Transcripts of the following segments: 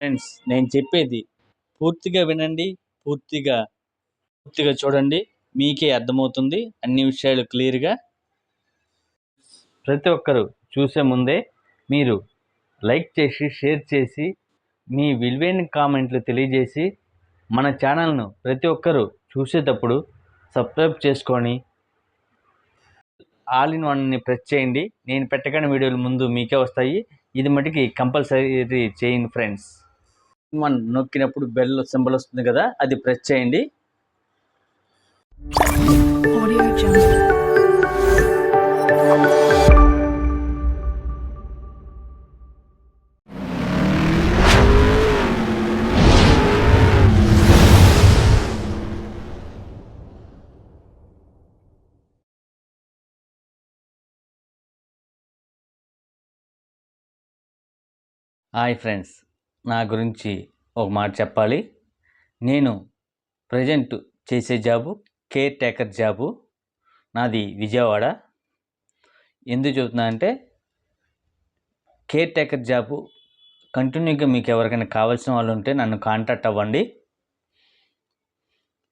Friends నేను చెప్పేది పూర్తిగా వినండి పూర్తిగా పూర్తిగా చూడండి మీకే అర్థమవుతుంది అన్ని విషయాలు క్లియర్గా ప్రతి ఒక్కరు చూసే ముందే మీరు లైక్ చేసి షేర్ చేసి మీ విలువైన కామెంట్లు తెలియజేసి మన ఛానల్ను ప్రతి ఒక్కరూ చూసేటప్పుడు సబ్స్క్రైబ్ చేసుకొని ఆల్ ఇన్ వన్ని ప్రెస్ చేయండి. నేను పెట్టగానే వీడియోలు ముందు మీకే వస్తాయి. ఇది మటుకి కంపల్సరీ చేయండి ఫ్రెండ్స్ వన్ నొక్కినప్పుడు బెల్ సింబల్ వస్తుంది కదా అది ప్రెస్ చేయండి. హాయ్ ఫ్రెండ్స్ నా గురించి ఒక మాట చెప్పాలి. నేను ప్రజెంట్ చేసే జాబు కేర్ టేకర్ జాబు నాది విజయవాడ. ఎందుకు చెబుతున్నా అంటే కేర్ టేకర్ జాబు కంటిన్యూగా మీకు ఎవరికైనా కావాల్సిన వాళ్ళు ఉంటే నన్ను కాంటాక్ట్ అవ్వండి.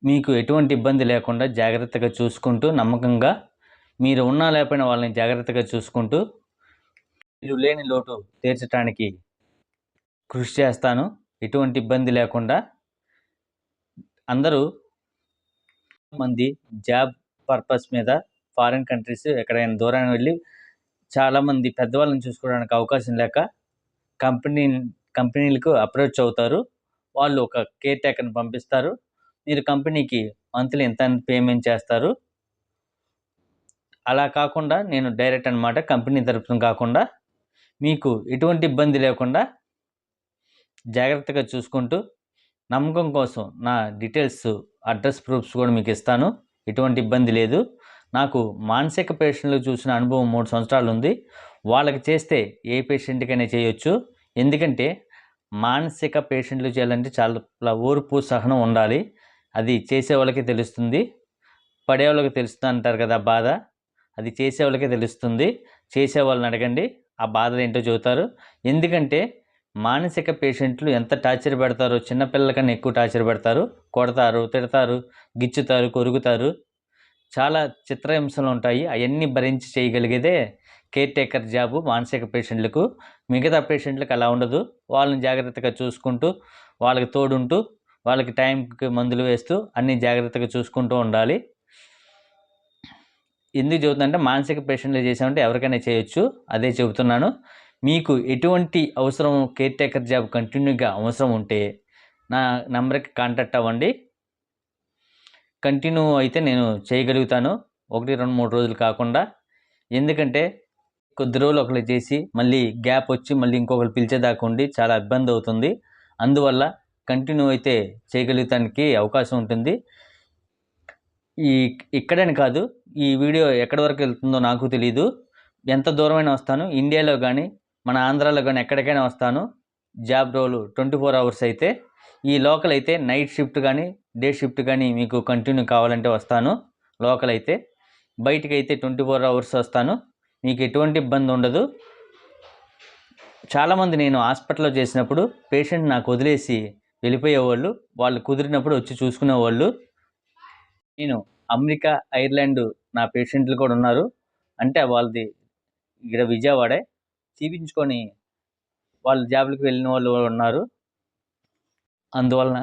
మీకు ఎటువంటి ఇబ్బంది లేకుండా జాగ్రత్తగా చూసుకుంటూ నమ్మకంగా మీరు ఉన్నా లేకపోయినా వాళ్ళని జాగ్రత్తగా చూసుకుంటూ మీరు లేని లోటు తీర్చడానికి కృషి చేస్తాను. ఎటువంటి ఇబ్బంది లేకుండా అందరూ మంది జాబ్ పర్పస్ మీద ఫారిన్ కంట్రీస్ ఎక్కడైనా దూరాన్ని వెళ్ళి చాలామంది పెద్దవాళ్ళని చూసుకోవడానికి అవకాశం లేక కంపెనీ కంపెనీలకు అప్రోచ్ అవుతారు. వాళ్ళు ఒక కేర్ టేకర్ని పంపిస్తారు. మీరు కంపెనీకి మంత్లీ ఎంత పేమెంట్ చేస్తారు. అలా కాకుండా నేను డైరెక్ట్ అనమాట కంపెనీ తరపున కాకుండా మీకు ఎటువంటి ఇబ్బంది లేకుండా జాగ్రత్తగా చూసుకుంటూ నమ్మకం కోసం నా డీటెయిల్స్ అడ్రస్ ప్రూఫ్స్ కూడా మీకు ఇస్తాను. ఎటువంటి ఇబ్బంది లేదు. నాకు మానసిక పేషెంట్లు చూసిన అనుభవం మూడు సంవత్సరాలు ఉంది. వాళ్ళకి చేస్తే ఏ పేషెంట్కైనా చేయొచ్చు. ఎందుకంటే మానసిక పేషెంట్లు చేయాలంటే చాలా ఓర్పు సహనం ఉండాలి. అది చేసే వాళ్ళకి తెలుస్తుంది. పడే వాళ్ళకి తెలుస్తుంది అంటారు కదా బాధ. అది చేసే వాళ్ళకే తెలుస్తుంది. చేసే వాళ్ళని అడగండి. ఆ బాధలు ఏంటో చెబుతారు. ఎందుకంటే మానసిక పేషెంట్లు ఎంత టార్చర్ పెడతారో? చిన్నపిల్లల కన్నా ఎక్కువ టార్చర్ పెడతారు? కొడతారు తిడతారు గిచ్చుతారు కొరుకుతారు. చాలా చిత్రహింసలు ఉంటాయి. అవన్నీ భరించి చేయగలిగేదే కేర్ టేకర్ జాబు మానసిక పేషెంట్లకు. మిగతా పేషెంట్లకు అలా ఉండదు. వాళ్ళని జాగ్రత్తగా చూసుకుంటూ వాళ్ళకి తోడుంటూ వాళ్ళకి టైంకి మందులు వేస్తూ అన్నీ జాగ్రత్తగా చూసుకుంటూ ఉండాలి. ఎందుకు చెబుతుందంటే మానసిక పేషెంట్లు చేసామంటే ఎవరికైనా చేయొచ్చు. అదే చెబుతున్నాను. మీకు ఎటువంటి అవసరం కేర్ టేకర్ జాబ్ కంటిన్యూగా అవసరం ఉంటే నా నెంబర్కి కాంటాక్ట్ అవ్వండి. కంటిన్యూ అయితే నేను చేయగలుగుతాను. ఒకటి రెండు మూడు రోజులు కాకుండా. ఎందుకంటే కొద్ది రోజులు ఒకరు చేసి మళ్ళీ గ్యాప్ వచ్చి మళ్ళీ ఇంకొకరు పిలిచేదాకా ఉండి చాలా ఇబ్బంది అవుతుంది. అందువల్ల కంటిన్యూ అయితే చేయగలుగుతానికి అవకాశం ఉంటుంది. ఈ ఇక్కడని కాదు ఈ వీడియో ఎక్కడి వరకు వెళ్తుందో నాకు తెలియదు ఎంత దూరమైనా వస్తాను. ఇండియాలో కానీ మన ఆంధ్రాలో కానీ ఎక్కడికైనా వస్తాను. Job role twenty four hours అయితే. ఈ లోకల్ అయితే నైట్ షిఫ్ట్ కానీ డే షిఫ్ట్ కానీ మీకు కంటిన్యూ కావాలంటే వస్తాను. లోకల్ అయితే. బయటికి అయితే ట్వంటీ ఫోర్ అవర్స్ వస్తాను. మీకు ఎటువంటి ఇబ్బంది ఉండదు. చాలామంది నేను హాస్పిటల్లో చేసినప్పుడు పేషెంట్ నాకు వదిలేసి వెళ్ళిపోయేవాళ్ళు వాళ్ళు కుదిరినప్పుడు వచ్చి చూసుకునేవాళ్ళు నేను అమెరికా ఐర్లాండ్ నా పేషెంట్లు కూడా ఉన్నారు. అంటే వాళ్ళది ఇక్కడ విజయవాడే. చూపించుకొని వాళ్ళ జాబ్లకు వెళ్ళిన వాళ్ళు ఉన్నారు. అందువలన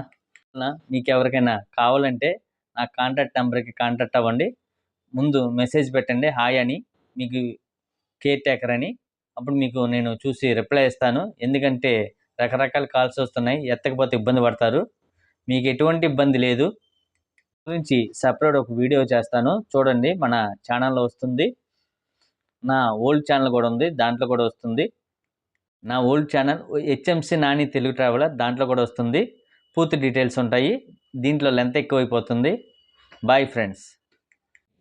మీకు ఎవరికైనా కావాలంటే నా కాంటాక్ట్ నెంబర్కి కాంటాక్ట్ అవ్వండి. ముందు మెసేజ్ పెట్టండి హాయ్ అని. మీకు కేర్ టేకర్ అని. అప్పుడు మీకు నేను చూసి రిప్లై ఇస్తాను. ఎందుకంటే రకరకాల కాల్స్ వస్తున్నాయి ఎత్తకపోతే ఇబ్బంది పడతారు. మీకు ఎటువంటి ఇబ్బంది లేదు. గురించి సపరేట్ ఒక వీడియో చేస్తాను. చూడండి మన ఛానల్లో వస్తుంది. నా ఓల్డ్ ఛానల్ కూడా ఉంది దాంట్లో కూడా వస్తుంది. నా old channel HMC Nani Telugu traveller దాంట్లో కూడా వస్తుంది. పూర్తి డీటెయిల్స్ ఉంటాయి. దీంట్లో లెంత్ ఎక్కువైపోతుంది. Bye friends.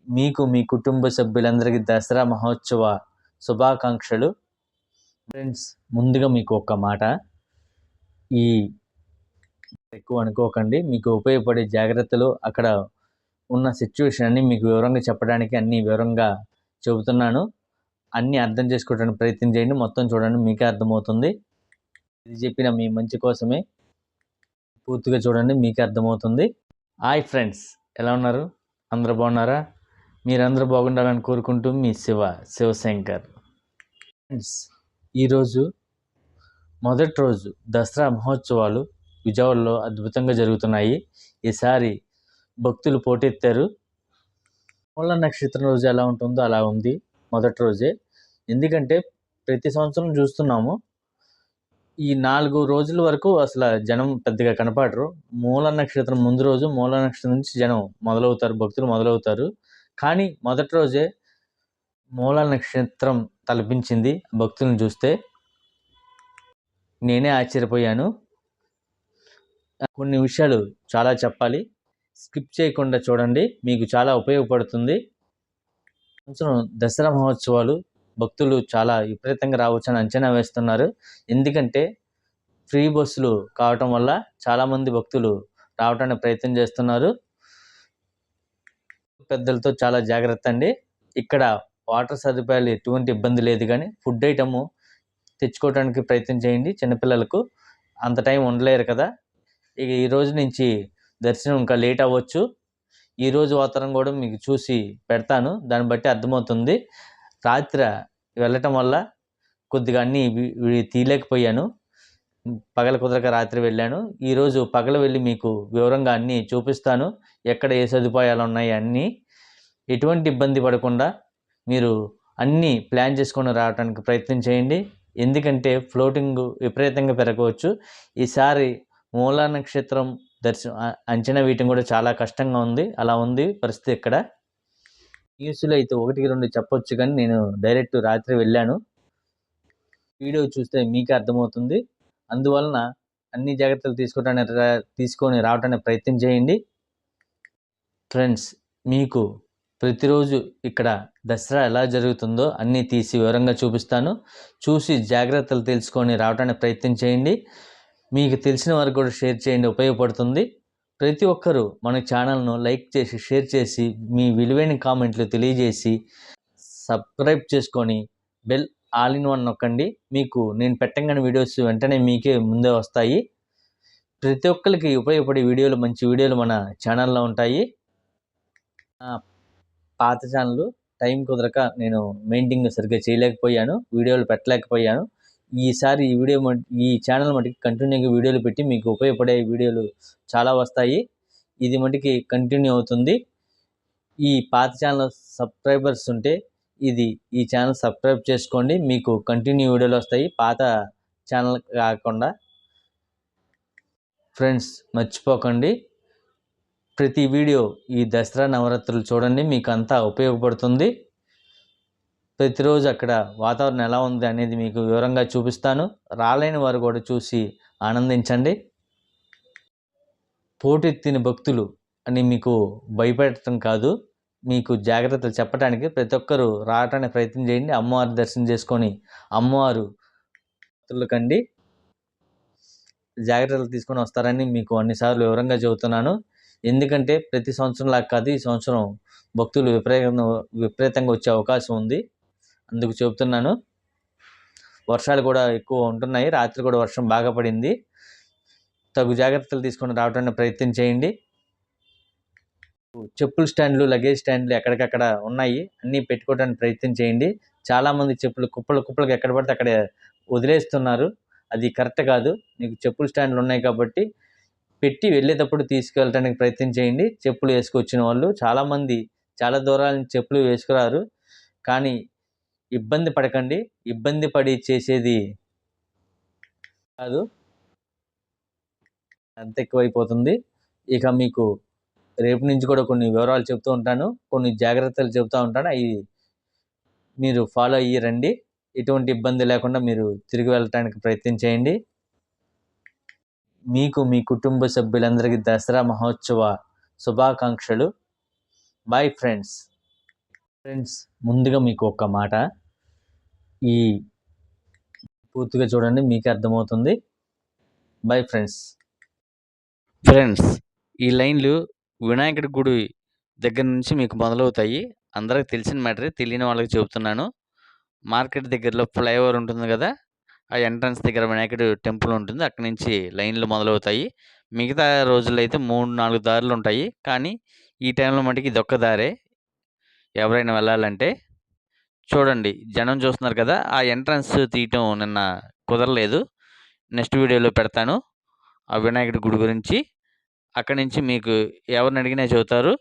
మీకు మీ కుటుంబ సభ్యులందరికీ దసరా మహోత్సవ శుభాకాంక్షలు. ఫ్రెండ్స్ ముందుగా మీకు ఒక మాట. ఈ ఎక్కువ అనుకోకండి. మీకు ఉపయోగపడే జాగ్రత్తలు అక్కడ ఉన్న సిచ్యువేషన్ అన్ని మీకు వివరంగా చెప్పడానికి అన్ని వివరంగా చెబుతున్నాను. అన్నీ అర్థం చేసుకోవడానికి ప్రయత్నం చేయండి. మొత్తం చూడండి మీకే అర్థమవుతుంది. ఇది చెప్పిన మీ మంచి కోసమే పూర్తిగా చూడండి మీకే అర్థమవుతుంది. హాయ్ ఫ్రెండ్స్ ఎలా ఉన్నారు? అందరూ బాగున్నారా? మీరందరూ బాగుండాలని కోరుకుంటూ మీ శివ శివశంకర్. ఫ్రెండ్స్ ఈరోజు మొదటి రోజు దసరా మహోత్సవాలు విజయవాడలో అద్భుతంగా జరుగుతున్నాయి. ఈసారి భక్తులు పోటెత్తారు. మూల నక్షత్రం రోజు ఎలా ఉంటుందో అలా ఉంది. మొదటి రోజే. ఎందుకంటే ప్రతి సంవత్సరం చూస్తున్నాము. ఈ నాలుగు రోజుల వరకు అసలు జనం పెద్దగా కనపడరు. మూల నక్షత్రం ముందు రోజు మూల నక్షత్రం నుంచి జనం మొదలవుతారు భక్తులు మొదలవుతారు. కానీ మొదటి రోజే మూల నక్షత్రం తలపించింది భక్తులను చూస్తే. నేనే ఆశ్చర్యపోయాను. కొన్ని విషయాలు చాలా చెప్పాలి. స్కిప్ చేయకుండా చూడండి. మీకు చాలా ఉపయోగపడుతుంది. సంవత్సరం దసరా మహోత్సవాలు భక్తులు చాలా విపరీతంగా రావచ్చని అంచనా వేస్తున్నారు. ఎందుకంటే ఫ్రీ బస్సులు కావటం వల్ల చాలామంది భక్తులు రావడానికి ప్రయత్నం చేస్తున్నారు. పెద్దలతో చాలా జాగ్రత్త అండి. ఇక్కడ వాటర్ సదుపాయాలు ఎటువంటి ఇబ్బంది లేదు కానీ ఫుడ్ ఐటము తెచ్చుకోవడానికి ప్రయత్నం చేయండి చిన్నపిల్లలకు. అంత టైం ఉండలేరు కదా. ఇక ఈ రోజు నుంచి దర్శనం ఇంకా లేట్ అవ్వచ్చు. ఈరోజు అవతారం కూడా మీకు చూసి పెడతాను. దాన్ని బట్టి అర్థమవుతుంది. రాత్రి వెళ్ళటం వల్ల కొద్దిగా అన్నీ తీయలేకపోయాను. పగల కుదరక రాత్రి వెళ్ళాను. ఈరోజు పగల వెళ్ళి మీకు వివరంగా అన్నీ చూపిస్తాను. ఎక్కడ ఏ సదుపాయాలు ఉన్నాయి అన్నీ. ఎటువంటి ఇబ్బంది పడకుండా మీరు అన్నీ ప్లాన్ చేసుకొని రావడానికి ప్రయత్నం చేయండి. ఎందుకంటే ఫ్లోటింగ్ విపరీతంగా పెరగవచ్చు. ఈసారి మూలా నక్షత్రం దర్శనం అంచనా వేయటం కూడా చాలా కష్టంగా ఉంది. అలా ఉంది పరిస్థితి ఇక్కడ న్యూస్లో అయితే ఒకటికి రెండు చెప్పొచ్చు కానీ నేను డైరెక్ట్ రాత్రి వెళ్ళాను. వీడియో చూస్తే మీకే అర్థమవుతుంది. అందువలన అన్ని జాగ్రత్తలు తీసుకోవడానికి తీసుకొని రావడానికి ప్రయత్నం చేయండి. ఫ్రెండ్స్ మీకు ప్రతిరోజు ఇక్కడ దసరా ఎలా జరుగుతుందో అన్నీ తీసి వివరంగా చూపిస్తాను. చూసి జాగ్రత్తలు తెలుసుకొని రావడానికి ప్రయత్నం చేయండి. మీకు తెలిసిన వారికి కూడా షేర్ చేయండి ఉపయోగపడుతుంది. ప్రతి ఒక్కరూ మన ఛానల్ను లైక్ చేసి షేర్ చేసి మీ విలువైన కామెంట్లు తెలియజేసి సబ్స్క్రైబ్ చేసుకొని బెల్ ఆల్ ఇన్ వన్ నొక్కండి. మీకు నేను పెట్టగానే వీడియోస్ వెంటనే మీకే ముందే వస్తాయి. ప్రతి ఒక్కరికి ఉపయోగపడే వీడియోలు మంచి వీడియోలు మన ఛానల్లో ఉంటాయి. పాత ఛానల్ టైం కుదరక నేను మెయింటింగ్ సరిగ్గా చేయలేకపోయాను వీడియోలు పెట్టలేకపోయాను. ఈసారి ఈ వీడియో ఈ ఛానల్ మటుకి కంటిన్యూగా వీడియోలు పెట్టి మీకు ఉపయోగపడే వీడియోలు చాలా వస్తాయి. ఇది మటుకి కంటిన్యూ అవుతుంది. ఈ పాత ఛానల్ సబ్స్క్రైబర్స్ ఉంటే ఇది ఈ ఛానల్ సబ్స్క్రైబ్ చేసుకోండి. మీకు కంటిన్యూ వీడియోలు వస్తాయి. పాత ఛానల్ కాకుండా. ఫ్రెండ్స్ మర్చిపోకండి. ప్రతి వీడియో ఈ దసరా నవరాత్రులు చూడండి. మీకు అంతా ఉపయోగపడుతుంది. ప్రతిరోజు అక్కడ వాతావరణం ఎలా ఉంది అనేది మీకు వివరంగా చూపిస్తాను. రాలేని వారు కూడా చూసి ఆనందించండి. పోటెత్తిన భక్తులు అని మీకు భయపెట్టడం కాదు. మీకు జాగ్రత్తలు చెప్పడానికి ప్రతి ఒక్కరూ రావడానికి ప్రయత్నం చేయండి. అమ్మవారి దర్శనం చేసుకొని అమ్మవారు కండి. జాగ్రత్తలు తీసుకొని వస్తారని మీకు అన్నిసార్లు వివరంగా చెబుతున్నాను. ఎందుకంటే ప్రతి సంవత్సరం లాగా కాదు ఈ సంవత్సరం భక్తులు విపరీతంగా విపరీతంగా వచ్చే అవకాశం ఉంది. అందుకు చెబుతున్నాను. వర్షాలు కూడా ఎక్కువ ఉంటున్నాయి. రాత్రి కూడా వర్షం బాగా పడింది. తగు జాగ్రత్తలు తీసుకొని రావడానికి ప్రయత్నం చేయండి. చెప్పుల స్టాండ్లు లగేజ్ స్టాండ్లు ఎక్కడికక్కడ ఉన్నాయి. అన్నీ పెట్టుకోవడానికి ప్రయత్నం చేయండి. చాలామంది చెప్పులు కుప్పలు కుప్పలకు ఎక్కడ పడితే అక్కడ వదిలేస్తున్నారు. అది కరెక్ట్ కాదు. మీకు చెప్పుల స్టాండ్లు ఉన్నాయి కాబట్టి పెట్టి వెళ్ళేటప్పుడు తీసుకెళ్ళడానికి ప్రయత్నం చేయండి. చెప్పులు వేసుకొచ్చిన వాళ్ళు చాలామంది చాలా దూరాల నుంచి చెప్పులు వేసుకురారు. కానీ ఇబ్బంది పడకండి. ఇబ్బంది పడి చేసేది కాదు. అంత ఎక్కువైపోతుంది. ఇక మీకు రేపు నుంచి కూడా కొన్ని వివరాలు చెప్తూ ఉంటాను. కొన్ని జాగ్రత్తలు చెప్తూ ఉంటాను. అవి మీరు ఫాలో అయ్యి రండి. ఎటువంటి ఇబ్బంది లేకుండా మీరు తిరిగి వెళ్ళటానికి ప్రయత్నం చేయండి. మీకు మీ కుటుంబ సభ్యులందరికీ దసరా మహోత్సవ శుభాకాంక్షలు. బాయ్ ఫ్రెండ్స్ ఫ్రెండ్స్ ముందుగా మీకు ఒక మాట. ఈ పూర్తిగా చూడండి మీకు అర్థమవుతుంది. బై ఫ్రెండ్స్ ఫ్రెండ్స్ ఈ లైన్లు వినాయకుడి గుడి దగ్గర నుంచి మీకు మొదలవుతాయి. అందరికి తెలిసిన మ్యాటరే తెలియని వాళ్ళకి చెబుతున్నాను. మార్కెట్ దగ్గరలో ఫ్లైఓవర్ ఉంటుంది కదా ఆ ఎంట్రన్స్ దగ్గర వినాయకుడు టెంపుల్ ఉంటుంది. అక్కడి నుంచి లైన్లు మొదలవుతాయి. మిగతా రోజుల్లో అయితే మూడు నాలుగు దారులు ఉంటాయి. కానీ ఈ టైంలో మటుకు ఇది ఒక్క దారే. ఎవరైనా వెళ్ళాలంటే చూడండి జనం చూస్తున్నారు కదా ఆ ఎంట్రన్స్ తీయటం నిన్న కుదరలేదు. నెక్స్ట్ వీడియోలో పెడతాను. ఆ వినాయకుడి గుడి గురించి. అక్కడి నుంచి మీకు ఎవరిని అడిగినా చెబుతారు.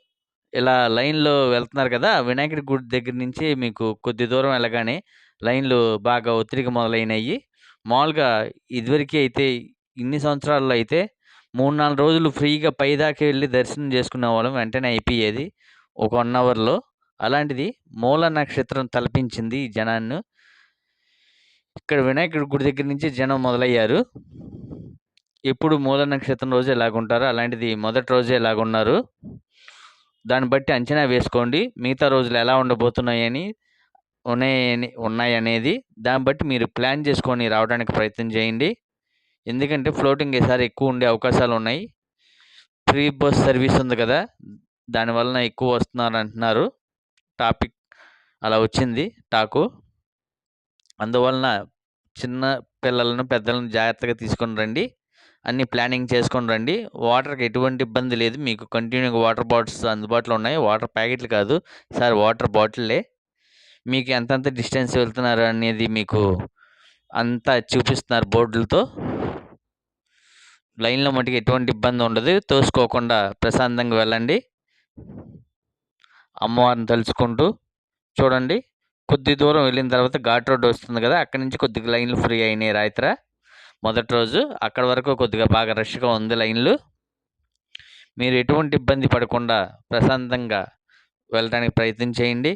ఇలా లైన్లో వెళ్తున్నారు కదా వినాయకుడి గుడి దగ్గర నుంచి మీకు కొద్ది దూరం వెళ్ళగానే లైన్లు బాగా ఒత్తిడికి మొదలైనవి మామూలుగా ఇదివరకు అయితే ఇన్ని సంవత్సరాల్లో అయితే మూడు నాలుగు రోజులు ఫ్రీగా పైదాకి వెళ్ళి దర్శనం చేసుకునే వాళ్ళం వెంటనే అయిపోయేది. ఒక వన్ అవర్లో. అలాంటిది మూల నక్షత్రం తలపించింది ఈ జనాన్ని. ఇక్కడ వినాయకుడి గుడి దగ్గర నుంచి జనం మొదలయ్యారు. ఎప్పుడు మూల నక్షత్రం రోజు ఎలాగుంటారో అలాంటిది మొదటి రోజే ఎలాగున్నారు. దాన్ని బట్టి అంచనా వేసుకోండి. మిగతా రోజులు ఎలా ఉండబోతున్నాయని ఉన్నాయని ఉన్నాయనేది దాన్ని బట్టి మీరు ప్లాన్ చేసుకొని రావడానికి ప్రయత్నం చేయండి. ఎందుకంటే ఫ్లోటింగ్ ఈసారి ఎక్కువ ఉండే అవకాశాలు ఉన్నాయి. ఫ్రీ బస్ సర్వీస్ ఉంది కదా దానివలన ఎక్కువ వస్తున్నారు అంటున్నారు. టాపిక్ అలా వచ్చింది టాకు. అందువలన చిన్న పిల్లలను పెద్దలను జాగ్రత్తగా తీసుకొని రండి. అన్ని ప్లానింగ్ చేసుకొని రండి. వాటర్కి ఎటువంటి ఇబ్బంది లేదు. మీకు కంటిన్యూగా వాటర్ బాటిల్స్ అందుబాటులో ఉన్నాయి. వాటర్ ప్యాకెట్లు కాదు. సార్ వాటర్ బాటిల్లే. మీకు ఎంతెంత డిస్టెన్స్ వెళ్తున్నారు అనేది మీకు అంతా చూపిస్తున్నారు బోర్డులతో. లైన్లో మటుకు ఎటువంటి ఇబ్బంది ఉండదు. తోసుకోకుండా ప్రశాంతంగా వెళ్ళండి. అమ్మవారిని తలుచుకుంటూ చూడండి. కొద్ది దూరం వెళ్ళిన తర్వాత ఘాట్ రోడ్ వస్తుంది కదా అక్కడి నుంచి కొద్దిగా లైన్లు ఫ్రీ అయినాయి రాయితర. మొదటి రోజు అక్కడ వరకు కొద్దిగా బాగా రష్గా ఉంది లైన్లు. మీరు ఎటువంటి ఇబ్బంది పడకుండా ప్రశాంతంగా వెళ్ళడానికి ప్రయత్నం చేయండి.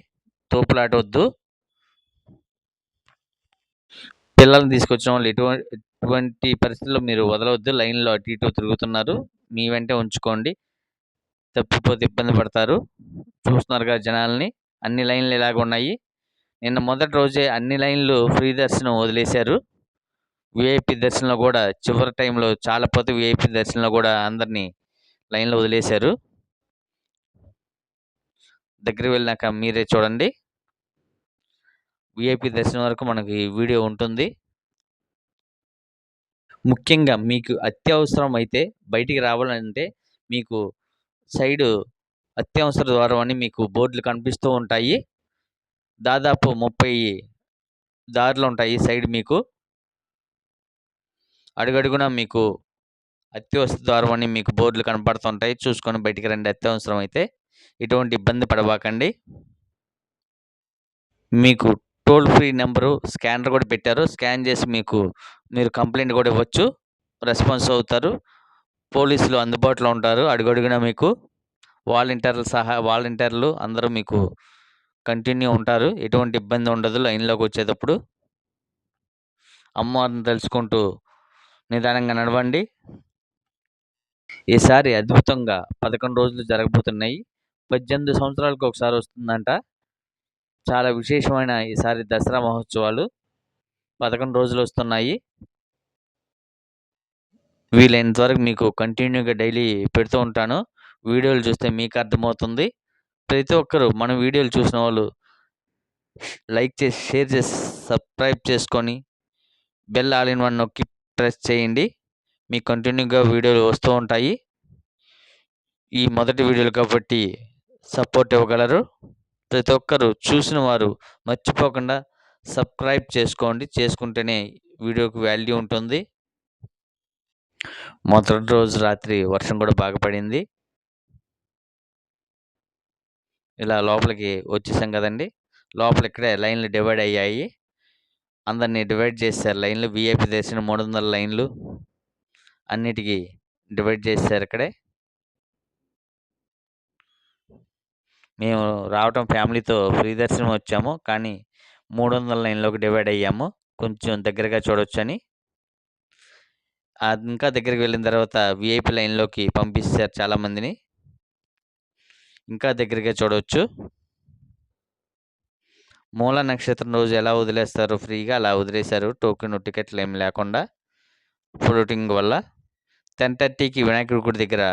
తోపులాట వద్దు పిల్లల్ని తీసుకొచ్చిన వాళ్ళు ఎటువంటి ఎటువంటి పరిస్థితుల్లో మీరు వదలవద్దు లైన్లో అటు ఇటు తిరుగుతున్నారు. మీ వెంటే ఉంచుకోండి. తప్పిపోతే ఇబ్బంది పడతారు. చూస్తున్నారుగా జనాల్ని. అన్ని లైన్లు ఇలాగ ఉన్నాయి. నిన్న మొదటి రోజే అన్ని లైన్లు ఫ్రీ దర్శనం వదిలేశారు. విఐపి దర్శనంలో కూడా చివరి టైంలో చాలా పోతే విఐపి దర్శనంలో కూడా అందరినీ లైన్లో వదిలేశారు. దగ్గర వెళ్ళినాక మీరే చూడండి. విఐపి దర్శనం వరకు మనకి వీడియో ఉంటుంది. ముఖ్యంగా మీకు అత్యవసరం అయితే బయటికి రావాలంటే మీకు సైడు అత్యవసర ద్వారం అని మీకు బోర్డులు కనిపిస్తూ ఉంటాయి. దాదాపు ముప్పై దారులు ఉంటాయి సైడ్ మీకు. అడుగడుగునా మీకు అత్యవసర ద్వారం అని మీకు బోర్డులు కనపడుతుంటాయి. చూసుకొని బయటికి రండి. అత్యవసరం అయితే ఎటువంటి ఇబ్బంది పడబాకండి. మీకు టోల్ ఫ్రీ నెంబరు స్కానర్ కూడా పెట్టారు. స్కాన్ చేసి మీకు మీరు కంప్లైంట్ కూడా ఇవ్వచ్చు. రెస్పాన్స్ అవుతారు. పోలీసులు అందుబాటులో ఉంటారు. అడుగడుగునా మీకు వాలంటీర్లు సహా వాలంటీర్లు అందరూ మీకు కంటిన్యూ ఉంటారు. ఎటువంటి ఇబ్బంది ఉండదు లైన్లోకి వచ్చేటప్పుడు. అమ్మవారిని తెలుసుకుంటూ నిదానంగా నడవండి. ఈసారి అద్భుతంగా పదకొండు రోజులు జరగబోతున్నాయి. పద్దెనిమిది సంవత్సరాలకు ఒకసారి వస్తుందంట. చాలా విశేషమైన ఈసారి దసరా మహోత్సవాలు పదకొండు రోజులు వస్తున్నాయి. వీలైనంత వరకు మీకు కంటిన్యూగా డైలీ పెడుతూ ఉంటాను. వీడియోలు చూస్తే మీకు అర్థమవుతుంది. ప్రతి ఒక్కరు మన వీడియోలు చూసిన వాళ్ళు లైక్ చేసి షేర్ చేసి సబ్స్క్రైబ్ చేసుకొని బెల్ ఆల్ ఇన్ వన్ నొక్కి ప్రెస్ చేయండి. మీకు కంటిన్యూగా వీడియోలు వస్తూ ఉంటాయి. ఈ మొదటి వీడియోలు కాబట్టి సపోర్ట్ ఇవ్వగలరు. ప్రతి ఒక్కరు చూసిన వారు మర్చిపోకుండా సబ్స్క్రైబ్ చేసుకోండి. చేసుకుంటేనే వీడియోకి వాల్యూ ఉంటుంది. మొదటి రోజు రాత్రి వర్షం కూడా బాగా పడింది. ఇలా లోపలికి వచ్చేసాం కదండి. లోపల ఇక్కడే లైన్లు డివైడ్ అయ్యాయి. అందరినీ డివైడ్ చేశారు. లైన్లు విఐపి దర్శనం మూడు వందల లైన్లు అన్నిటికీ డివైడ్ చేశారు ఇక్కడే. మేము రావటం ఫ్యామిలీతో ఫ్రీ దర్శనం వచ్చాము. కానీ మూడు వందల లైన్లోకి డివైడ్ అయ్యాము. కొంచెం దగ్గరగా చూడొచ్చని. ఇంకా దగ్గరికి వెళ్ళిన తర్వాత విఐపి లైన్లోకి పంపిస్తారు చాలామందిని. ఇంకా దగ్గరగా చూడవచ్చు మూల నక్షత్రం రోజు ఎలా వదిలేస్తారు? ఫ్రీగా అలా వదిలేశారు. టోకెన్ టికెట్లు ఏం లేకుండా ఫ్లోటింగ్ వల్ల టెన్ థర్టీకి వినాయకుడి గుడి దగ్గర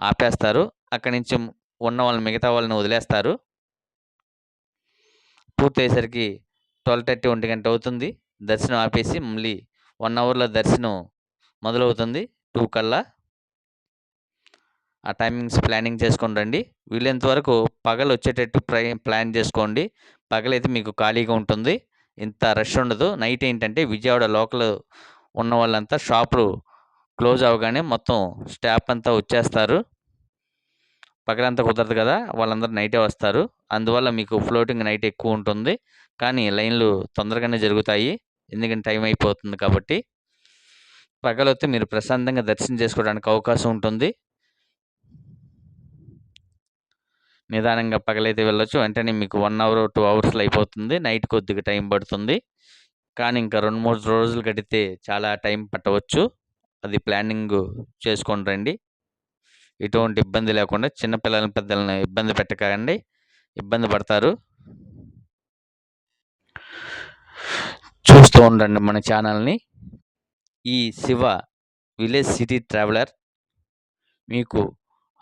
ఆపేస్తారు. అక్కడి నుంచి ఉన్న వాళ్ళని మిగతా వాళ్ళని వదిలేస్తారు. పూర్తయ్యేసరికి ట్వెల్వ్ థర్టీ ఒంటి గంట అవుతుంది. దర్శనం ఆపేసి మళ్ళీ వన్ అవర్లో దర్శనం మొదలవుతుంది. టూ కల్లా. ఆ టైమింగ్స్ ప్లానింగ్ చేసుకొని రండి. వీలైనంత వరకు పగలు వచ్చేటట్టు ప్రై ప్లాన్ చేసుకోండి. పగలైతే మీకు ఖాళీగా ఉంటుంది. ఇంత రష్ ఉండదు. నైట్ ఏంటంటే విజయవాడ లోకల్ ఉన్న వాళ్ళంతా షాపులు క్లోజ్ అవగానే మొత్తం స్టాఫ్ అంతా వచ్చేస్తారు. పగలంతా కుదరదు కదా. వాళ్ళందరూ నైటే వస్తారు. అందువల్ల మీకు ఫ్లోటింగ్ నైట్ ఎక్కువ ఉంటుంది. కానీ లైన్లు తొందరగానే జరుగుతాయి. ఎందుకంటే టైం అయిపోతుంది కాబట్టి. పగలొత్తి మీరు ప్రశాంతంగా దర్శనం చేసుకోవడానికి అవకాశం ఉంటుంది. నిదానంగా పగలైతే వెళ్ళొచ్చు. వెంటనే మీకు వన్ అవర్ టూ అవర్స్లో అయిపోతుంది. నైట్ కొద్దిగా టైం పడుతుంది. కానీ ఇంకా రెండు మూడు రోజులు గడితే చాలా టైం పట్టవచ్చు. అది ప్లానింగ్ చేసుకొని రండి. ఎటువంటి ఇబ్బంది లేకుండా చిన్నపిల్లలని పెద్దలను ఇబ్బంది పెట్టకండి. ఇబ్బంది పడతారు. చూస్తూ ఉండండి మన ఛానల్ని ఈ శివ విలేజ్ సిటీ ట్రావెలర్. మీకు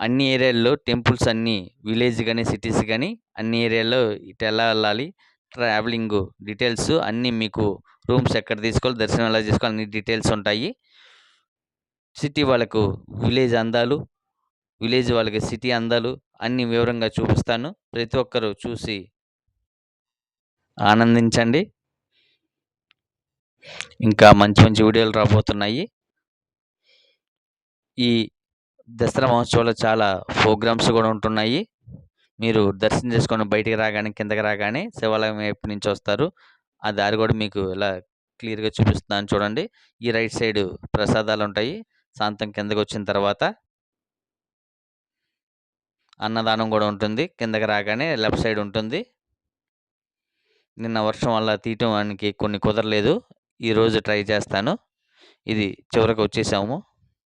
అన్ని ఏరియాల్లో టెంపుల్స్ అన్నీ విలేజ్ కానీ సిటీస్ కానీ అన్ని ఏరియాల్లో ఇటు ఎలా వెళ్ళాలి ట్రావెలింగ్ డీటెయిల్స్ అన్నీ మీకు రూమ్స్ ఎక్కడ తీసుకోవాలి దర్శనం ఎలా చేసుకోవాలి అన్ని డీటెయిల్స్ ఉంటాయి. సిటీ వాళ్ళకు విలేజ్ అందాలు విలేజ్ వాళ్ళకి సిటీ అందాలు అన్ని వివరంగా చూపిస్తాను. ప్రతి ఒక్కరూ చూసి ఆనందించండి. ఇంకా మంచి మంచి వీడియోలు రాబోతున్నాయి. ఈ దసరా మహోత్సవంలో చాలా ప్రోగ్రామ్స్ కూడా ఉంటున్నాయి. మీరు దర్శనం చేసుకొని బయటికి రాగానే కిందకి రాగానే శివాలయం వైపు నుంచి వస్తారు. ఆ దారి కూడా మీకు ఇలా క్లియర్గా చూపిస్తున్నాను చూడండి. ఈ రైట్ సైడ్ ప్రసాదాలు ఉంటాయి. సాంతం కిందకి వచ్చిన తర్వాత అన్నదానం కూడా ఉంటుంది. కిందకి రాగానే లెఫ్ట్ సైడ్ ఉంటుంది. నిన్న వర్షం వల్ల తీయటానికి కొన్ని కుదరలేదు. ఈరోజు ట్రై చేస్తాను. ఇది చివరికి వచ్చేసాము.